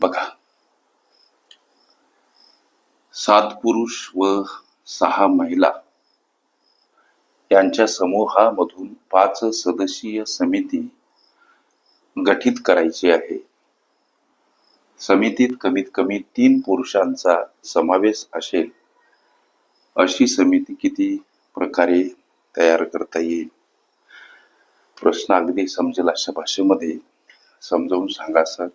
बघा. सात पुरुष व सहा महिला. यांच्या समूहामधून पाच सदस्यीय समिती गठीत करायची आहे. समितीत कमीत कमी तीन पुरुषांचा समावेश असेल. अशी समिती किती प्रकारे तयार करता येईल? प्रश्न अगदी समजेल अशा भाषेमध्ये. समजावून सांगा सर.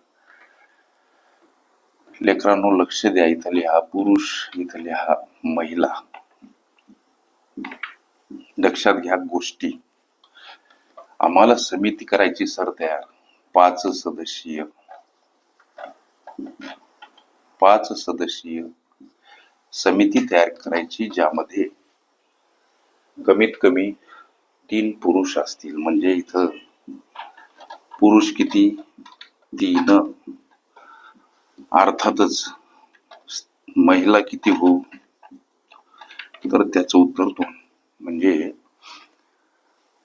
लेकरांनो लक्ष द्या इथं लिहा पुरुष इथं लिहा महिला. लक्षात घ्या गोष्टी. आम्हाला समिती करायची सर तयार. पाच सदस्यीय. पाच सदस्यीय समिती तयार करायची ज्यामध्ये कमीत कमी तीन पुरुष असतील. म्हणजे इथं पुरुष किती? तीन. अर्थातच महिला किती हो? तर त्याचं उत्तर दोन. म्हणजे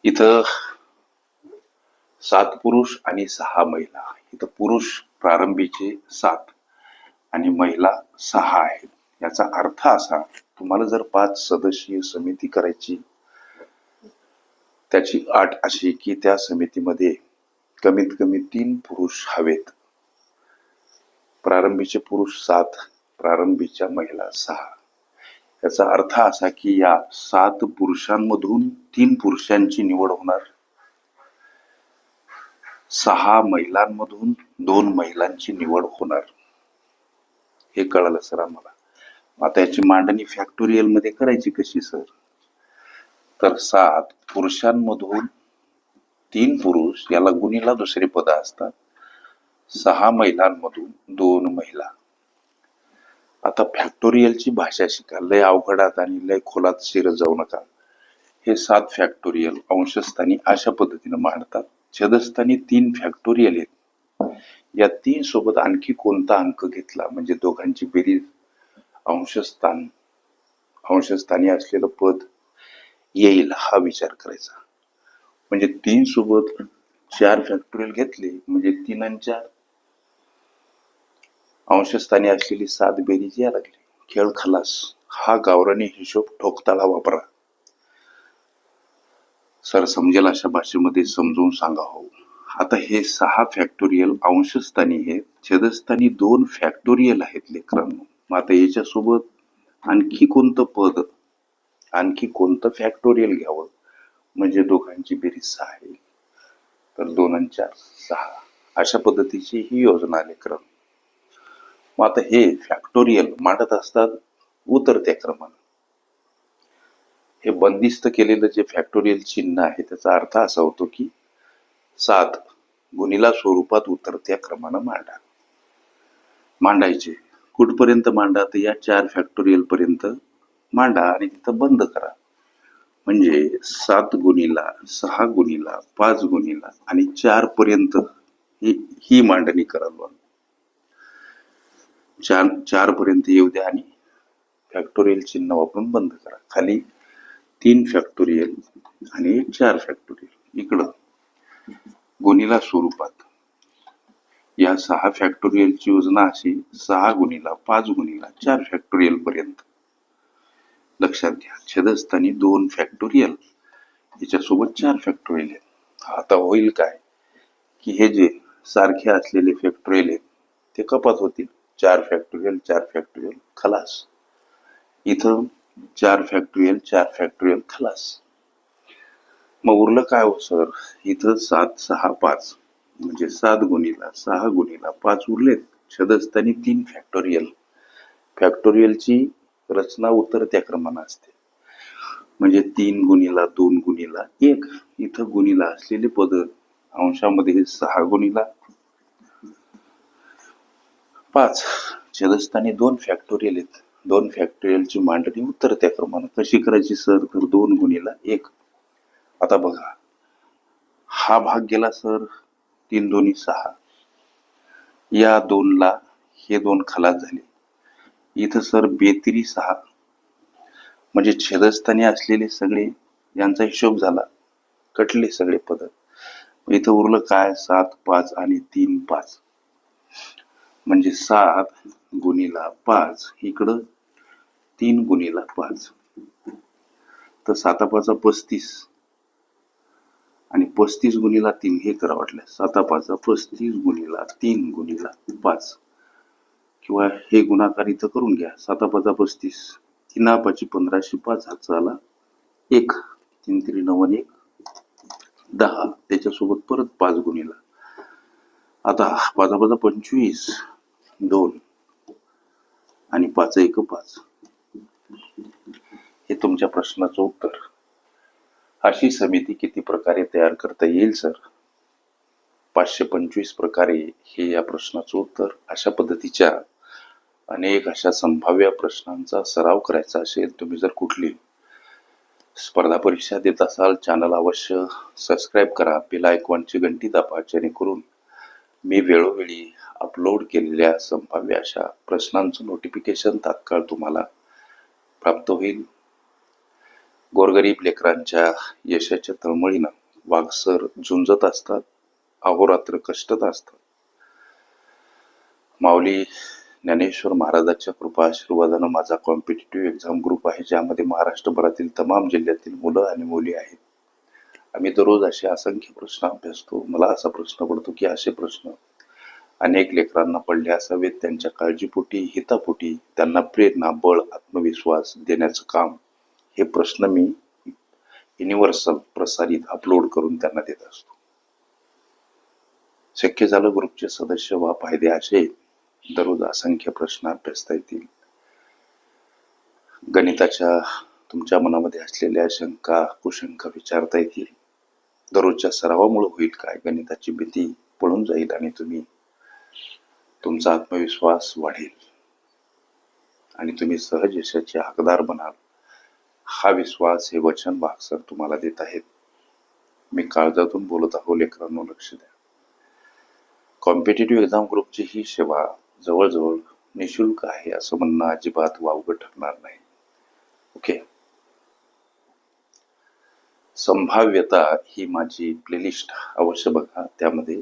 इथं सात पुरुष आणि सहा महिला. इथं पुरुष प्रारंभीचे सात आणि महिला सहा आहेत. याचा अर्थ असा तुम्हाला जर पाच सदस्यीय समिती करायची त्याची अट अशी की त्या समितीमध्ये कमीत कमी तीन पुरुष हवेत. प्रारंभीचे पुरुष सात प्रारंभीच्या महिला सहा. याचा अर्थ असा की या सात पुरुषांमधून तीन पुरुषांची निवड होणार. सहा महिलांमधून दोन महिलांची निवड होणार. हे कळालं सर आम्हाला. आता याची मांडणी फॅक्टोरियलमध्ये करायची कशी सर? तर सात पुरुषांमधून तीन पुरुष याला गुणीला दुसरे पद असतात. सहा महिलांमधून दोन महिला आता फॅक्टोरियलची भाषा शिका. लय अवघडात आणि लय खोलात शिरत जाऊ नका. हे सात फॅक्टोरियल अंशस्थानी अशा पद्धतीने मांडतात. छदस्थानी तीन फॅक्टोरियल आहेत. या तीन सोबत आणखी कोणता अंक घेतला? म्हणजे दोघांची बेरीज अंशस्थान अंशस्थानी असलेलं पद येईल हा विचार करायचा. म्हणजे तीन सोबत चार फॅक्टोरियल घेतले म्हणजे तीन आणि चार. अंशस्थानी असलेली सात बेरीज या लागली. खेळ खलास. हा गावरानी हिशोब ठोकताळा वापरा. सर समजेल अशा भाषेमध्ये समजून सांगा हो. आता हे सहा फॅक्टोरियल अंशस्थानी आहेत. छेदस्थानी दोन फॅक्टोरियल आहेत लेकरांनो. मग आता याच्यासोबत आणखी कोणतं पद? आणखी कोणतं फॅक्टोरियल घ्यावं? म्हणजे दोघांची बेरीज सहा येईल तर दोन आणि चार सहा. अशा पद्धतीची ही योजना लेकरांनो. मग आता हे फॅक्टोरियल मांडत असतात उतरत्या क्रमानं. हे बंदिस्त केलेलं जे फॅक्टोरियल चिन्ह आहे त्याचा अर्थ असा होतो की सात गुणीला स्वरूपात उतरत्या क्रमानं मांडा. मांडायचे. कुठपर्यंत मांडा? तर या चार फॅक्टोरियल पर्यंत मांडा आणि तिथं बंद करा. म्हणजे सात गुणीला सहा गुणीला पाच गुणीला आणि चार पर्यंत ही ही मांडणी कराल चार चार पर्यंत येऊ द्या आणि फॅक्टोरियल चिन्ह वापरून बंद करा. खाली तीन फॅक्टोरियल आणि एक चार फॅक्टोरियल इकडं. गुणीला स्वरूपात. या सहा फॅक्टोरियलची योजना अशी सहा गुणीला पाच गुणीला चार फॅक्टोरियल पर्यंत. लक्षात घ्या. छेदस्थानी दोन फॅक्टोरियल याच्यासोबत चार फॅक्टोरियल आहेत. आता होईल काय? की हे जे सारखे असलेले फॅक्टोरियल आहेत ते कपात होतील. चार फॅक्टोरियल चार फॅक्टोरियल खलास. इथं चार फॅक्टोरियल चार फॅक्टोरियल खलास. मग उरलं काय हो सर इथं सात सहा पाच. म्हणजे सात गुणीला सहा गुणीला पाच उरलेत. छदस्थानी तीन फॅक्टोरियल फॅक्टोरियलची रचना उतरत्या क्रमानं असते. म्हणजे तीन गुणीला दोन गुणीला एक. इथं गुणीला असलेले पद अंशामध्ये सहा गुणीला पाच. छेदस्थानी दोन फॅक्टोरियल आहेत. दोन फॅक्टोरियलची मांडणी उतरत्या क्रमानं कशी करायची सर? तर दोन गुणीला एक. आता बघा. हा भाग गेला सर तीन दोन्ही सहा. या दोनला हे दोन खलास झाले. इथं सर बेतिरी सहा. म्हणजे छेदस्थानी असलेले सगळे यांचा हिशोब झाला. कटले सगळे पद. इथं उरलं काय? सात पाच आणि तीन पाच. म्हणजे सात गुणीला पाच. इकडं तीन गुणीला पाच. तर सातापाचा पस्तीस. आणि पस्तीस गुणीला तीन हे करा वाटलं. सातापाचा पस्तीस गुणीला तीन गुणीला पाच. किंवा हे गुणाकार इथं करून घ्या. सातापाचा पस्तीस. तीनापाची पंधराशे पाच हातचा एक. तीन तरी नवन एक. दहा. त्याच्यासोबत परत पाच गुणीला. आता पाचा पाचा पंचवीस. दोन. आणि पाच एक पाच. हे तुमच्या प्रश्नाचं उत्तर. अशी समिती किती प्रकारे तयार करता येईल सर? पाचशे पंचवीस प्रकारे हे या प्रश्नाचं उत्तर. अशा पद्धतीच्या अनेक अशा संभाव्य प्रश्नांचा सराव करायचा असेल तुम्ही जर कुठली स्पर्धा परीक्षा देत असाल चॅनल अवश्य सबस्क्राईब करा बेल आयकॉनची घंटी दाबा जेणेकरून मी वेळोवेळी अपलोड केलेल्या संभाव्य अशा प्रश्नांचं नोटिफिकेशन तात्काळ तुम्हाला प्राप्त होईल. गोरगरीब लेकरांच्या यशाच्या तळमळीनं वागसर झुंजत असतात अहोरात्र कष्टत असतात. माऊली ज्ञानेश्वर महाराजाच्या कृपा आशीर्वादानं माझा कॉम्पिटेटिव्ह एक्झाम ग्रुप आहे ज्यामध्ये महाराष्ट्रभरातील तमाम जिल्ह्यातील मुलं आणि मुली आहेत. आम्ही दररोज असे असंख्य प्रश्न अभ्यासतो. मला असा प्रश्न पडतो की असे प्रश्न अनेक लेकरांना पडल्या असावेत. त्यांच्या काळजीपोटी हितापोटी त्यांना प्रेरणा बळ आत्मविश्वास देण्याचं काम हे प्रश्न मी युनिव्हर्सल प्रसारित अपलोड करून त्यांना देत असतो. शक्य झालं ग्रुपचे सदस्य वा फायदे असे दररोज असंख्य प्रश्न अभ्यासता येतील. गणिताच्या तुमच्या मनामध्ये असलेल्या शंका कुशंका विचारता येतील. दररोजच्या सरावामुळे होईल काय? गणिताची भीती पळून जाईल आणि तुम्ही तुमचा आत्मविश्वास वाढेल. आणि तुम्ही सहज यशाचे हकदार बनाल. हा विश्वास हे वचन वागसर तुम्हाला देत आहेत. मी काळजातून बोलत आहो लेकरांनो लक्ष द्या. कॉम्पिटेटिव्ह एक्झाम ग्रुपची ही सेवा जवळजवळ निशुल्क आहे असं म्हणणं अजिबात वावगं ठरणार नाही. ओके संभाव्यता ही माझी प्लेलिस्ट अवश्य बघा. त्यामध्ये